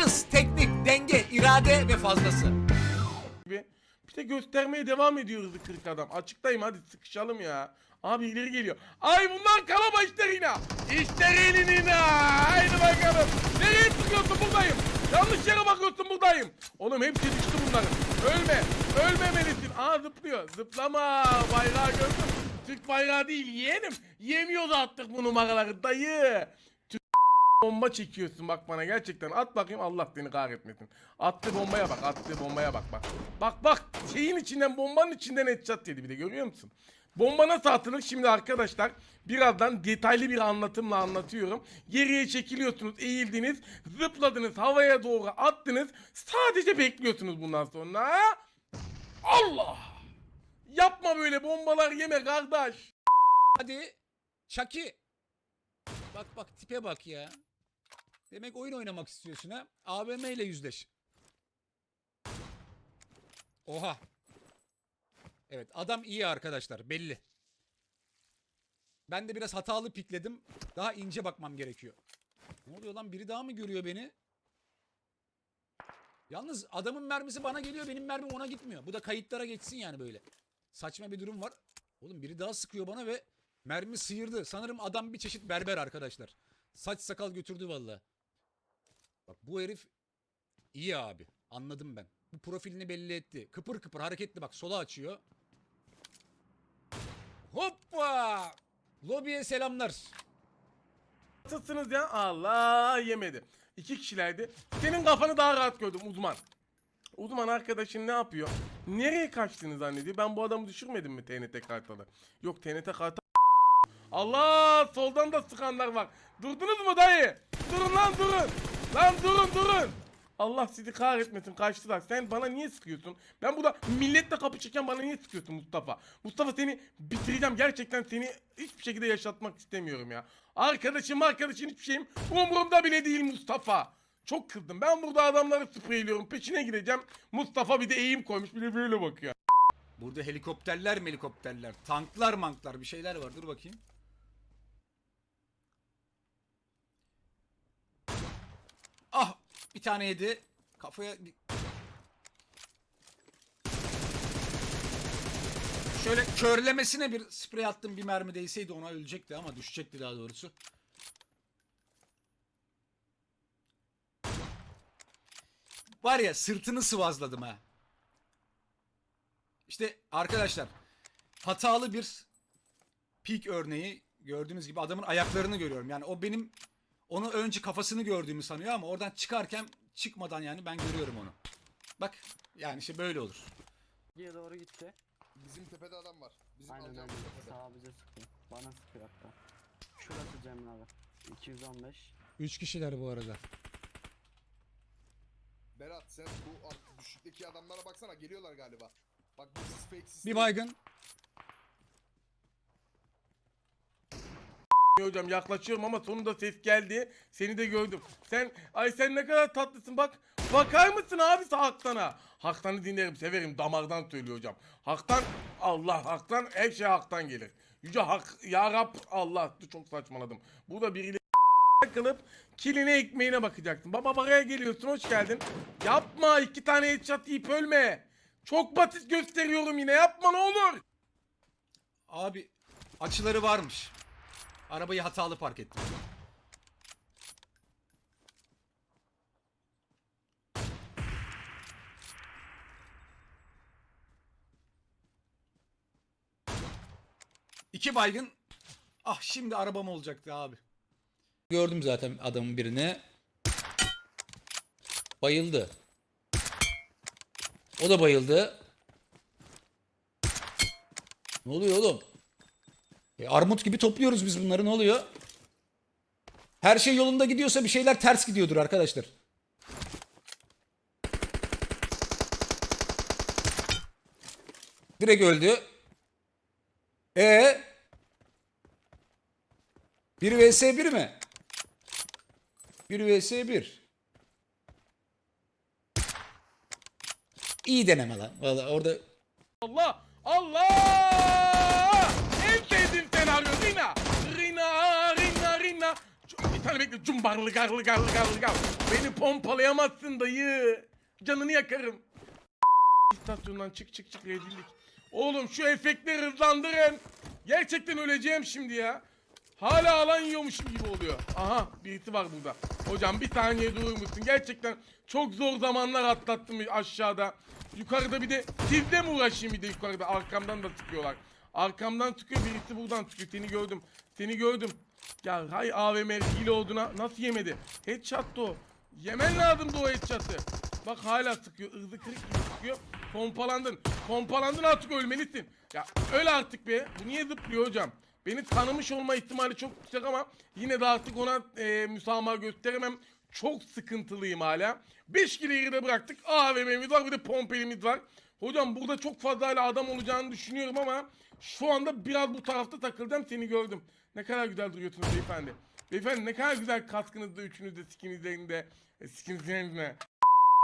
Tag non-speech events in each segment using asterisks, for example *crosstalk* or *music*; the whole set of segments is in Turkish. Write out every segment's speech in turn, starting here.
Hız, teknik, denge, irade ve fazlası. Bir de göstermeye devam ediyoruz kırık adam. Açıktayım hadi sıkışalım ya. Abi ileri geliyor. Ay bunlar kalama işte Rina. İşte Rina. Haydi bakalım. Nereye sıkıyorsun buradayım. Yanlış yere bakıyorsun buradayım. Oğlum hepsi düştü bunların. Ölme. Ölmemelisin. Aa zıplıyor. Zıplama. Bayrağı gördüm. Türk bayrağı değil yeğenim. Yemiyordu attık bu numaraları dayı. Bomba çekiyorsun bak bana gerçekten. At bakayım Allah seni kahretmesin. Attı bombaya bak. Attı bombaya bak bak. Bak bak şeyin içinden bombanın içinden headshot yedi bir de görüyor musun? Bomba nasıl atılır şimdi arkadaşlar birazdan detaylı bir anlatımla anlatıyorum. Geriye çekiliyorsunuz, eğildiniz, zıpladınız, havaya doğru attınız. Sadece bekliyorsunuz bundan sonra. Allah! Yapma böyle bombalar yeme kardeş. Hadi Çaki. Bak bak tipe bak ya. Demek oyun oynamak istiyorsun ha. AVM ile yüzleş. Oha. Evet adam iyi arkadaşlar belli. Ben de biraz hatalı pikledim. Daha ince bakmam gerekiyor. Ne oluyor lan biri daha mı görüyor beni? Yalnız adamın mermisi bana geliyor benim mermim ona gitmiyor. Bu da kayıtlara geçsin yani böyle. Saçma bir durum var. Oğlum biri daha sıkıyor bana ve mermi sıyırdı. Sanırım adam bir çeşit berber arkadaşlar. Saç sakal götürdü valla. Bak bu herif iyi abi. Anladım ben. Bu profilini belli etti. Kıpır kıpır hareketli bak sola açıyor. Hoppa! Lobiye selamlar. Nasılsınız ya? Allah yemedi. İki kişilerdi. Senin kafanı daha rahat gördüm uzman. Uzman arkadaşın ne yapıyor? Nereye kaçtığını zannediyor. Ben bu adamı düşürmedim mi TNT kartalı? Yok TNT kartalı. Allah soldan da sıkanlar var. Durdunuz mu dayı? Durun lan durun. Lan durun durun. Allah sizi kahretmesin kaçtılar. Sen bana niye sıkıyorsun? Ben burada milletle kapışırken bana niye sıkıyorsun Mustafa? Mustafa seni bitireceğim. Gerçekten seni hiçbir şekilde yaşatmak istemiyorum ya. Arkadaşım arkadaşın hiçbir şeyim umurumda bile değil Mustafa. Çok kızdım. Ben burada adamları spreyliyorum. Peşine gideceğim. Mustafa bir de eğim koymuş. Bir de böyle bakıyor. Burada helikopterler helikopterler, tanklar manklar bir şeyler var. Dur bakayım. Ah bir tane yedi. Kafaya Şöyle körlemesine bir sprey attım bir mermi değseydi ona ölecekti ama düşecekti daha doğrusu. Var ya sırtını sıvazladım ha. İşte arkadaşlar hatalı bir peak örneği gördüğünüz gibi adamın ayaklarını görüyorum. Yani o benim onu önce kafasını gördüğümü sanıyor ama oradan çıkarken çıkmadan yani ben görüyorum onu. Bak yani işte böyle olur. Diye doğru gitti. Bizim tepede adam var. Bizim Aynen alacağımız aynen. tepede. Sağa bize sıkıyor. Bana sıkıyor hatta. Şurası Cemil abi. 215. 3 kişiler bu arada. Berat sen bu alt- düşükteki adamlara baksana geliyorlar galiba. Bak bu fake Bir baygın. Hocam yaklaşıyorum ama sonunda ses geldi. Seni de gördüm. Sen ay sen ne kadar tatlısın bak. Bakar mısın abi Haktan'a? Haktan'ı dinlerim severim damardan söylüyor hocam. Haktan Allah Haktan her şey Hak'tan gelir. Yüce Hak ya Rab Allah çok saçmaladım. Burada biriyle kılıp kiline ekmeğine bakacaksın. Baba buraya geliyorsun hoş geldin. Yapma iki tane headshot yiyip ölme. Çok basit gösteriyorum yine yapma ne olur. Abi açıları varmış. Arabayı hatalı park ettim. İki baygın. Ah şimdi arabam olacaktı abi. Gördüm zaten adamın birini. Bayıldı. O da bayıldı. Ne oluyor oğlum? E, armut gibi topluyoruz biz bunları ne oluyor? Her şey yolunda gidiyorsa bir şeyler ters gidiyordur arkadaşlar. Direkt öldü. E 1 vs 1 mi? 1 vs 1. İyi deneme lan. Vallahi orada Allah! Allah! Sevdiğim senaryo Rina! Rina! Rina! Rina! Bir saniye bekle. Cumbarlı garlı garlı garlı garlı. Beni pompalayamazsın dayı. Canını yakarım. İstasyondan çık çık çık rezillik. Oğlum şu efektleri hızlandırın. Gerçekten öleceğim şimdi ya. Hala alan yiyormuşum gibi oluyor. Aha birisi var burada. Hocam bir saniye durur musun? Gerçekten çok zor zamanlar atlattım aşağıda. Yukarıda bir de sizle mi uğraşayım bir de yukarıda arkamdan da sıkıyorlar. Arkamdan sıkıyor birisi buradan sıkıyor. Seni gördüm. Seni gördüm. Ya hay AVM hile olduğuna nasıl yemedi? Headshot'tı o. Yemen lazımdı o headshot'ı. Bak hala sıkıyor. Hızlı kırık gibi sıkıyor. Pompalandın. Pompalandın artık ölmelisin. Ya öl artık be. Bu niye zıplıyor hocam? Beni tanımış olma ihtimali çok yüksek ama yine de artık ona e, müsamaha gösteremem. Çok sıkıntılıyım hala. 5 kilo geride bıraktık. AVM'miz var bir de pompelimiz var. Hocam burada çok fazla hala adam olacağını düşünüyorum ama şu anda biraz bu tarafta takıldım seni gördüm. Ne kadar güzel duruyorsunuz beyefendi. Beyefendi ne kadar güzel kaskınızda üçünüzde skinizlerinde. E, skinizlerinde.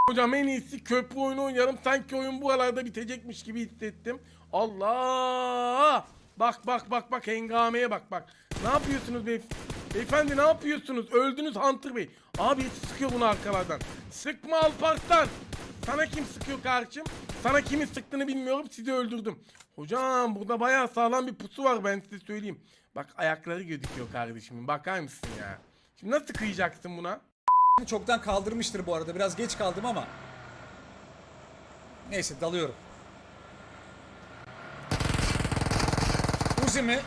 Hocam en iyisi köprü oyunu oynayalım. Sanki oyun bu aralarda bitecekmiş gibi hissettim. Allah! Bak bak bak bak hengameye bak bak. Ne yapıyorsunuz beyef beyefendi ne yapıyorsunuz? Öldünüz Hunter Bey. Abi sıkıyor bunu arkalardan. Sıkma Alparslan. Sana kim sıkıyor kardeşim? Sana kimin sıktığını bilmiyorum. Sizi öldürdüm. Hocam burada bayağı sağlam bir pusu var ben size söyleyeyim. Bak ayakları gözüküyor kardeşimin. Bakar mısın ya? Şimdi nasıl kıyacaksın buna? *laughs* Çoktan kaldırmıştır bu arada. Biraz geç kaldım ama. Neyse dalıyorum. Uzi mi?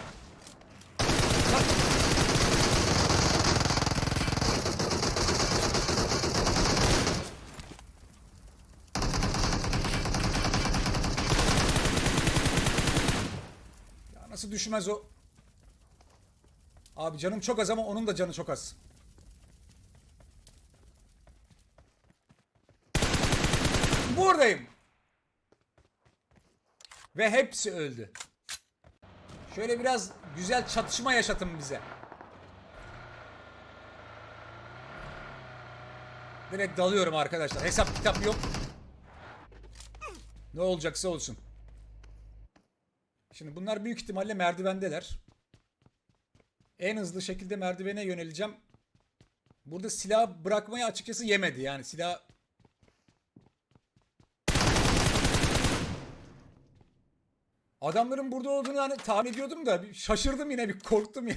Ya nasıl düşmez o? Abi canım çok az ama onun da canı çok az. Buradayım. Ve hepsi öldü. Şöyle biraz güzel çatışma yaşatın bize. Direkt dalıyorum arkadaşlar. Hesap kitap yok. Ne olacaksa olsun. Şimdi bunlar büyük ihtimalle merdivendeler. En hızlı şekilde merdivene yöneleceğim. Burada silah bırakmayı açıkçası yemedi. Yani silah Adamların burada olduğunu hani tahmin ediyordum da bir şaşırdım yine bir korktum ya.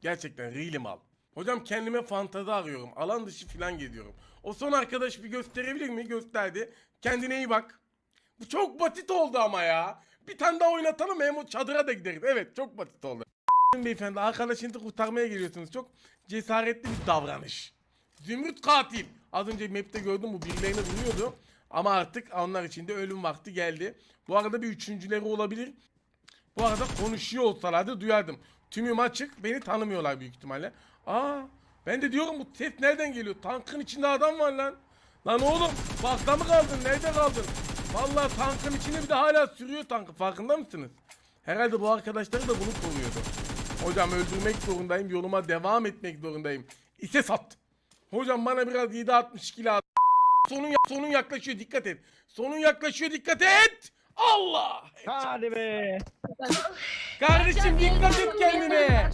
Gerçekten real al. Hocam kendime fantazi arıyorum. Alan dışı falan gidiyorum. O son arkadaş bir gösterebilir mi? Gösterdi. Kendine iyi bak. Bu çok basit oldu ama ya. Bir tane daha oynatalım hem o çadıra da gideriz. Evet çok basit oldu. *laughs* Beyefendi arkadaşınızı kurtarmaya geliyorsunuz. Çok cesaretli bir davranış. Zümrüt katil. Az önce map'te gördüm bu birilerini vuruyordu. Ama artık onlar için de ölüm vakti geldi. Bu arada bir üçüncüleri olabilir. Bu arada konuşuyor olsalardı duyardım. Tümüm açık. Beni tanımıyorlar büyük ihtimalle. Aa ben de diyorum bu ses nereden geliyor? Tankın içinde adam var lan. Lan oğlum bakta mı kaldın? Nerede kaldın? Vallahi tankın içinde bir de hala sürüyor tankı. Farkında mısınız? Herhalde bu arkadaşları da bunu koruyordu. Hocam öldürmek zorundayım. Yoluma devam etmek zorundayım. İse sat. Hocam bana biraz 7.62 lazım. Sonun, sonun yaklaşıyor dikkat et. Sonun yaklaşıyor dikkat et. Allah. Hadi be. Kardeşim dikkat et kendine.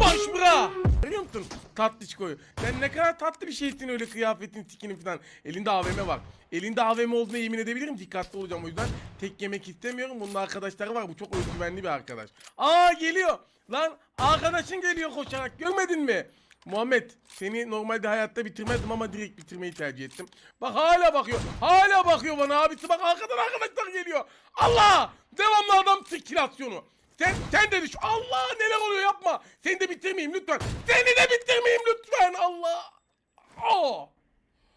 Boş bırak. Görüyor musun? Tatlı çikoyu. Sen ne kadar tatlı bir şeysin öyle kıyafetin tikinin falan. Elinde AVM var. Elinde AVM olduğuna yemin edebilirim. Dikkatli olacağım o yüzden. Tek yemek istemiyorum. Bunun arkadaşları var. Bu çok özgüvenli bir arkadaş. Aa geliyor. Lan arkadaşın geliyor koşarak. Görmedin mi? Muhammed seni normalde hayatta bitirmezdim ama direkt bitirmeyi tercih ettim. Bak hala bakıyor. Hala bakıyor bana abisi. Bak arkadan arkadaşlar geliyor. Allah! Devamlı adam sirkülasyonu. Sen, sen de düş. Allah neler oluyor yapma. Seni de bitirmeyeyim lütfen. Seni de bitirmeyeyim lütfen. Allah. Aa.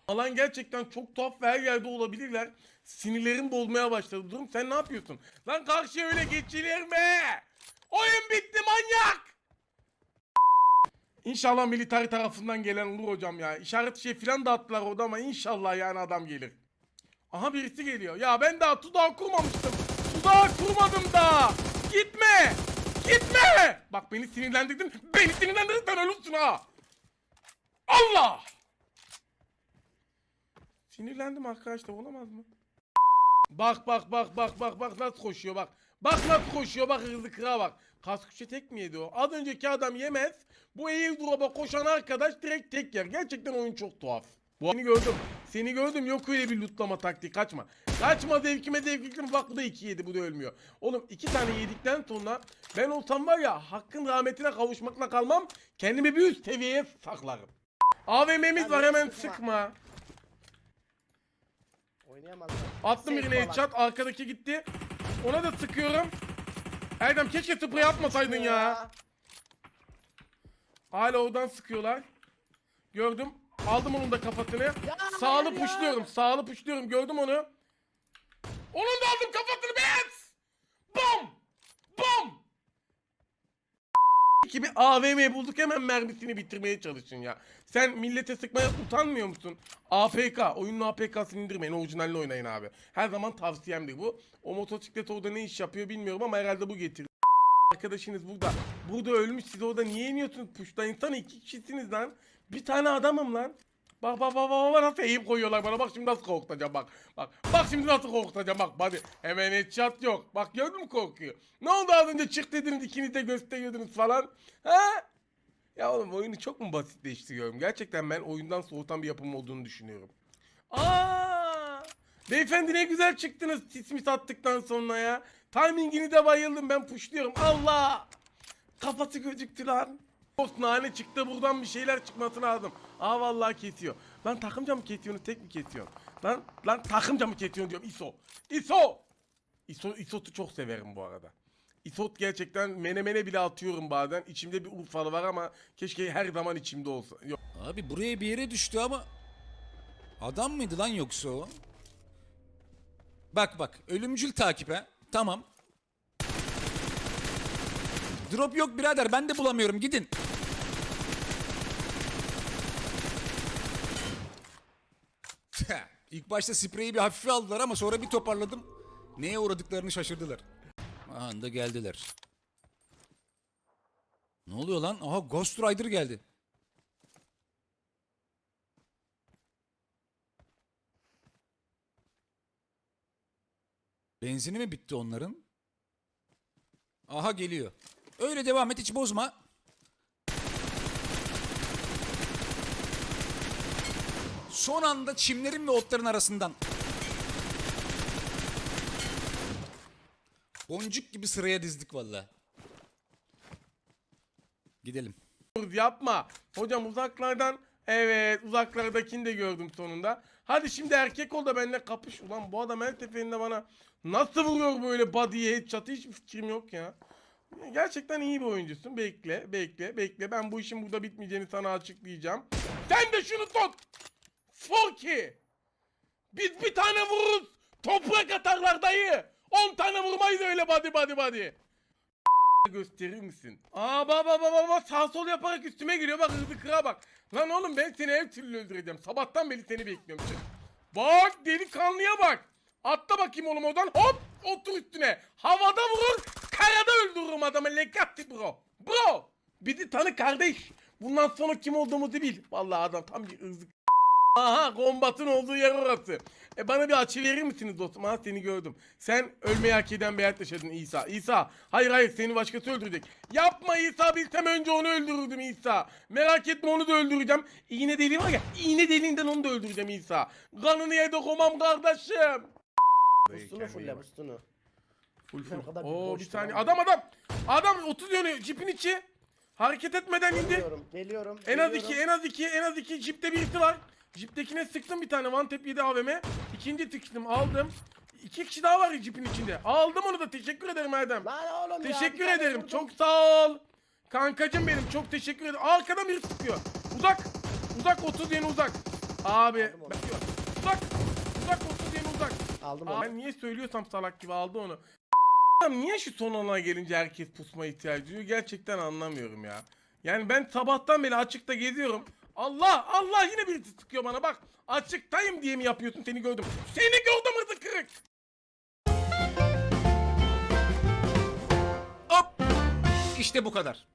Alan gerçekten çok tuhaf ve her yerde olabilirler. Sinirlerim bozmaya başladı durum. Sen ne yapıyorsun? Lan karşıya öyle geçilir mi? Oyun bitti manyak. İnşallah militari tarafından gelen olur hocam ya. İşaret şey filan da attılar orada ama inşallah yani adam gelir. Aha birisi geliyor. Ya ben daha tuzağı kurmamıştım. Tuzağı kurmadım daha. Gitme. Gitme. Bak beni sinirlendirdin. Beni sinirlendirdin ölürsün ha. Allah. Sinirlendim arkadaşlar olamaz mı? Bak bak bak bak bak bak nasıl koşuyor bak. Bak nasıl koşuyor bak hızlı kıra bak. Kaskuşa tek mi yedi o? Az önceki adam yemez. Bu airdrop'a koşan arkadaş direkt tek yer. Gerçekten oyun çok tuhaf. Bu seni gördüm. Seni gördüm yok öyle bir lootlama taktiği kaçma. Kaçma zevkime zevkime bak bu da 2 yedi bu da ölmüyor. Oğlum iki tane yedikten sonra ben olsam var ya hakkın rahmetine kavuşmakla kalmam. Kendimi bir üst seviyeye saklarım. AVM'miz var hemen sıkma. Oynayamazlar. Attım birine headshot arkadaki gitti. Ona da sıkıyorum. Erdem keşke sprey atmasaydın ya. Hala oradan sıkıyorlar. Gördüm. Aldım onun da kafasını. Sağlı puşluyorum. Sağlı puşluyorum. Gördüm onu. Onun da aldım kafasını. Bes! Gibi AVM bulduk hemen mermisini bitirmeye çalışın ya. Sen millete sıkmaya utanmıyor musun? APK, oyunun APK'sını indirmeyin, orijinalini oynayın abi. Her zaman tavsiyemdir bu. O motosiklet orada ne iş yapıyor bilmiyorum ama herhalde bu getir. Arkadaşınız burada. Burada ölmüş siz orada niye iniyorsunuz puşta? İnsan iki kişisiniz lan. Bir tane adamım lan. Bak bak bak bak bak nasıl eğip koyuyorlar bana bak şimdi nasıl korkutacağım bak. Bak bak şimdi nasıl korkutacağım bak hadi. Hemen headshot yok. Bak gördün mü korkuyor. Ne oldu az önce çık dediniz ikiniz de gösteriyordunuz falan. Ha? Ya oğlum oyunu çok mu basitleştiriyorum? Gerçekten ben oyundan soğutan bir yapım olduğunu düşünüyorum. Aa! Beyefendi ne güzel çıktınız sismi attıktan sonra ya. Timingini de bayıldım ben puşluyorum. Allah! Kafası gözüktü lan. Dost nane çıktı buradan bir şeyler çıkması lazım. Aa vallahi kesiyor. Lan takımca mı kesiyorsun tek mi kesiyorsun? Lan lan takımca mı kesiyorsun diyorum ISO. ISO! ISO ISO'tu çok severim bu arada. İsot gerçekten menemene bile atıyorum bazen. İçimde bir Urfalı var ama keşke her zaman içimde olsa. Yok. Abi buraya bir yere düştü ama adam mıydı lan yoksa o? Bak bak ölümcül takip ha. Tamam. Drop yok birader ben de bulamıyorum gidin. İlk başta spreyi bir hafife aldılar ama sonra bir toparladım. Neye uğradıklarını şaşırdılar. Anda geldiler. Ne oluyor lan? Aha Ghost Rider geldi. Benzini mi bitti onların? Aha geliyor. Öyle devam et hiç bozma. Son anda çimlerin ve otların arasından. Boncuk gibi sıraya dizdik valla. Gidelim. Yapma. Hocam uzaklardan evet uzaklardakini de gördüm sonunda. Hadi şimdi erkek ol da benimle kapış. Ulan bu adam her seferinde bana nasıl vuruyor böyle body'ye headshot'ı hiçbir fikrim yok ya. Gerçekten iyi bir oyuncusun. Bekle, bekle, bekle. Ben bu işin burada bitmeyeceğini sana açıklayacağım. Sen de şunu tut. Forky. Biz bir tane vururuz. Toprak atarlar dayı. 10 tane vurmayız öyle body body body gösterir misin? Aa baba baba baba sağ sol yaparak üstüme geliyor bak hızlı kıra bak. Lan oğlum ben seni her türlü öldüreceğim. Sabahtan beri seni bekliyorum. Bak delikanlıya bak. Atla bakayım oğlum oradan hop otur üstüne. Havada vurur karada öldürürüm adamı lekatti bro. Bro bizi tanı kardeş. Bundan sonra kim olduğumuzu bil. Vallahi adam tam bir ızık. Aha kombatın olduğu yer orası. E bana bir açı verir misiniz dostum? Ha seni gördüm. Sen ölmeyi hak eden bir hayat yaşadın İsa. İsa hayır hayır seni başkası öldürecek. Yapma İsa bilsem önce onu öldürürdüm İsa. Merak etme onu da öldüreceğim. İğne deliği var ya iğne deliğinden onu da öldüreceğim İsa. Kanını yedi komam kardeşim. Bustunu fulle bustunu. Full bir Oo bir bu. adam adam. Adam 30 yönü cipin içi. Hareket etmeden indi. Geliyorum geliyorum. En az geliyorum. iki, en az iki, en az iki. Jipte birisi var. Jiptekine sıktım bir tane. One tap 7 AVM. İkinci tıkıştım aldım. İki kişi daha var jipin içinde. Aldım onu da. Teşekkür ederim Erdem. Lan oğlum ya, Teşekkür tane ederim. Çok sağ ol. Kankacım benim. Çok teşekkür ederim. Arkadan biri sıkıyor. Uzak. Uzak 30 yeni uzak. Abi. Ben- Uzak. Uzak 30 yeni uzak. Aldım onu. ben niye söylüyorsam salak gibi aldı onu. Niye şu son ana gelince herkes pusma ihtiyacı duyuyor gerçekten anlamıyorum ya. Yani ben sabahtan beri açıkta geziyorum. Allah Allah yine birisi sıkıyor bana bak. Açıktayım diye mi yapıyorsun seni gördüm. Seni gördüm hızlı kırık. Hop! İşte bu kadar.